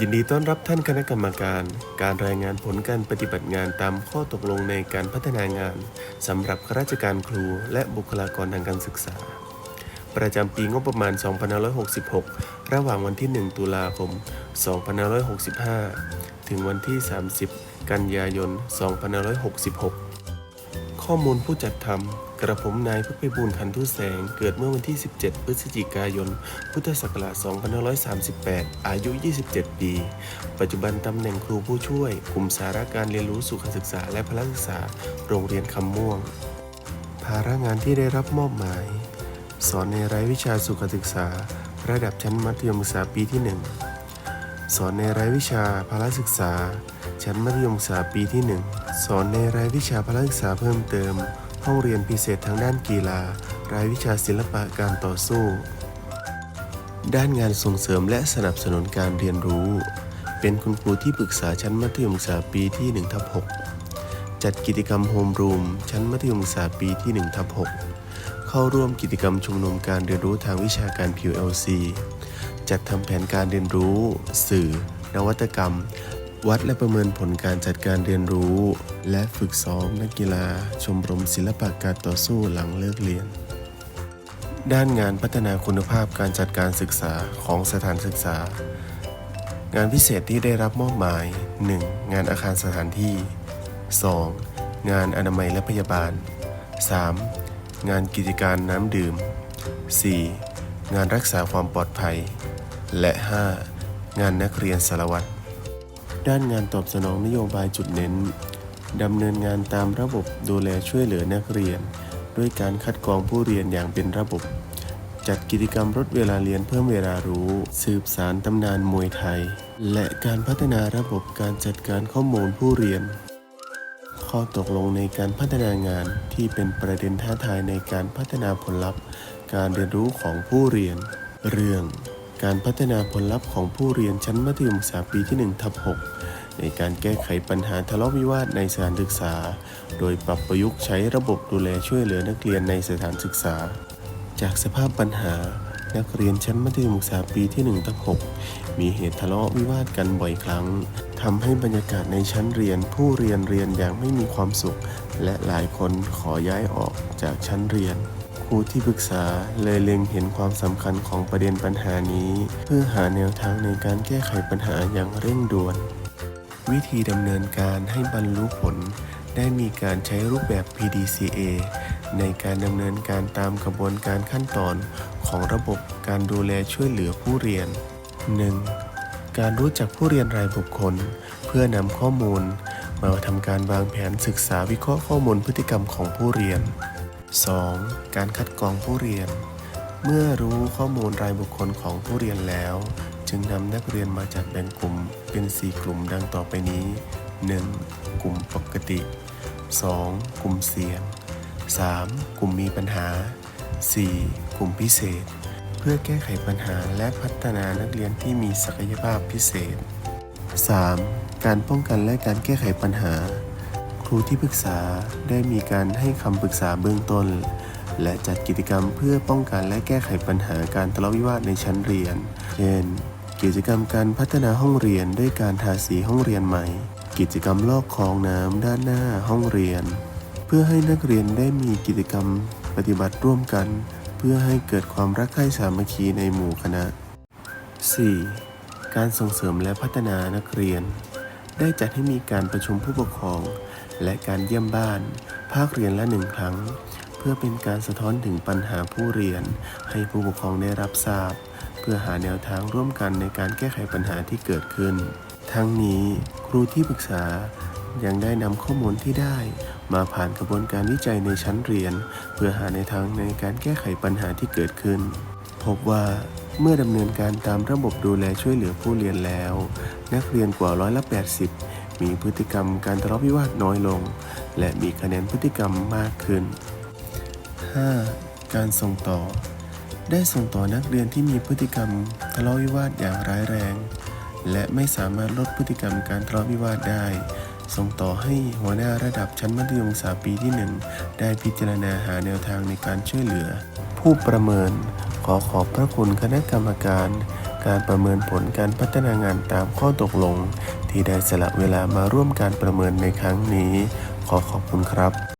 ยินดีต้อนรับท่านคณะกรรมการ การรายงานผลการปฏิบัติงานตามข้อตกลงในการพัฒนางานสำหรับข้าราชการครูและบุคลากรทางการศึกษา ประจำปีงบประมาณ 2566 ระหว่างวันที่ 1 ตุลาคม 2565 ถึงวันที่ 30 กันยายน 2566 ข้อมูลผู้จัดทำกระผมนายพุทธไพบูลขันธุแสง เกิดเมื่อวันที่ 17 พฤศจิกายน พุทธศักราช 2538 อายุ 27 ปี ปัจจุบันตำแหน่งครูผู้ช่วย กลุ่มสาระการเรียนรู้สุขศึกษาและพละศึกษา โรงเรียนคำม่วง ภาระงานที่ได้รับมอบหมาย สอนในรายวิชาสุขศึกษา ระดับชั้นมัธยมศึกษาปีที่ 1 สอนในรายวิชาพละศึกษา ชั้นมัธยมศึกษาปีที่ 1 สอนในรายวิชาพละศึกษาเพิ่มเติม ห้องเรียนพิเศษทางด้านกีฬา รายวิชาศิลปะการต่อสู้ ด้านงานส่งเสริมและสนับสนุนการเรียนรู้ เป็นคุณครูที่ปรึกษาชั้นมัธยมศึกษาปีที่1ทับ6จัดกิจกรรมโฮมรูมชั้นมัธยมศึกษาปีที่1ทับ6เข้าร่วมกิจกรรมชุมนุมการเรียนรู้ทางวิชาการ PLC จัดทำแผนการเรียนรู้ สื่อ นวัตกรรม วัดและประเมินผลการจัดการเรียนรู้ และฝึกซ้อมนักกีฬา ชมรมศิลปะการต่อสู้หลังเลิกเรียน ด้านงานพัฒนาคุณภาพการจัดการศึกษาของสถานศึกษา งานพิเศษที่ได้รับมอบหมาย 1. งานอาคารสถานที่ 2. งานอนามัยและพยาบาล 3. งานกิจการน้ำดื่ม 4. งานรักษาความปลอดภัย และ 5. งานนักเรียนสารวัตร ด้านงานตอบสนองนโยบายจุดเน้นดำเนินงานตามระบบดูแลช่วยเหลือนักเรียน ด้วยการคัดกรองผู้เรียนอย่างเป็นระบบ จัดกิจกรรมลดเวลาเรียนเพิ่มเวลารู้ สืบสารตำนานมวยไทย และการพัฒนาระบบการจัดการข้อมูลผู้เรียน ข้อตกลงในการพัฒนางานที่เป็นประเด็นท้าทายในการพัฒนาผลลัพธ์ การเรียนรู้ของผู้เรียน เรื่อง การพัฒนาผลลัพธ์ของผู้เรียนชั้นมัธยมศึกษาปีที่1ทับ6ในการแก้ไขปัญหาทะเลาะวิวาทในสถานศึกษา โดยปรับประยุกต์ใช้ระบบดูแลช่วยเหลือนักเรียนในสถานศึกษา จากสภาพปัญหานักเรียนชั้นมัธยมศึกษาปีที่1ทับ6มีเหตุทะเลาะวิวาทกันบ่อยครั้งทำให้บรรยากาศในชั้นเรียน ผู้เรียนเรียนอย่างไม่มีความสุข และหลายคนขอย้ายออกจากชั้นเรียน รูที่ปรึกษาเลยเล็งเห็นความสำคัญของประเด็นปัญหานี้ เพื่อหาแนวทางในการแก้ไขปัญหาอย่างเร่งด่วน วิธีดำเนินการให้บรรลุผล ได้มีการใช้รูปแบบ PDCA ในการดำเนินการตามกระบวนการขั้นตอนของระบบการดูแลช่วยเหลือผู้เรียน 1. การรู้จักผู้เรียนรายบุคคล เพื่อนำข้อมูล มาทำการวางแผนศึกษาวิเคราะห์ข้อมูลพฤติกรรมของผู้เรียน 2. การคัดกรองผู้เรียน เมื่อรู้ข้อมูลรายบุคคลของผู้เรียนแล้ว จึงนำนักเรียนมาจัดแบ่งกลุ่มเป็น 4 กลุ่มดังต่อไปนี้ 1. กลุ่มปกติ 2. กลุ่มเสี่ยง 3. กลุ่มมีปัญหา 4. กลุ่มพิเศษ เพื่อแก้ไขปัญหาและพัฒนานักเรียนที่มีศักยภาพพิเศษ 3. การป้องกันและการแก้ไขปัญหา รูที่ปรึกษาได้มีการให้คำปรึกษาเบื้องต้น และจัดกิจกรรมเพื่อป้องกันและแก้ไขปัญหาการทะเลาะวิวาทในชั้นเรียน เช่น กิจกรรมการพัฒนาห้องเรียนด้วยการทาสีห้องเรียนใหม่ กิจกรรมลอกคลองน้ำด้านหน้าห้องเรียน เพื่อให้นักเรียนได้มีกิจกรรมปฏิบัติร่วมกัน เพื่อให้เกิดความรักใคร่สามัคคีในหมู่คณะ 4. การส่งเสริมและพัฒนานักเรียน ได้จัดให้มีการประชุมผู้ปกครอง และการเยี่ยมบ้าน ภาคเรียนละหนึ่งครั้ง เพื่อเป็นการสะท้อนถึงปัญหาผู้เรียน ให้ผู้ปกครองได้รับทราบ เพื่อหาแนวทางร่วมกันในการแก้ไขปัญหาที่เกิดขึ้น ทั้งนี้ครูที่ปรึกษายังได้นำข้อมูลที่ได้ มาผ่านกระบวนการวิจัยในชั้นเรียน เพื่อหาในวทางในการแก้ไขปัญหาที่เกิดขึ้น พบว่าเมื่อดำเนินการตามระบบดูแลช่วยเหลือผู้เรียนแล้ว นักเรียนกว่าร้อยละ80 มีพฤติกรรมการทะเลาะวิวาทน้อยลง และมีคะแนนพฤติกรรมมากขึ้น 5. การส่งต่อ ได้ส่งต่อนักเรียนที่มีพฤติกรรมทะเลาะวิวาทอย่างร้ายแรง และไม่สามารถลดพฤติกรรมการทะเลาะวิวาทได้ ส่งต่อให้หัวหน้าระดับชั้นมัธยมศึกษาปีที่ 1 ได้พิจารณาหาแนวทางในการช่วยเหลือ ผู้ประเมิน ขอขอบพระคุณคณะกรรมการ การประเมินผลการพัฒนางานตามข้อตกลง ที่ได้สละเวลามาร่วมการประเมินในครั้งนี้ ขอขอบคุณครับ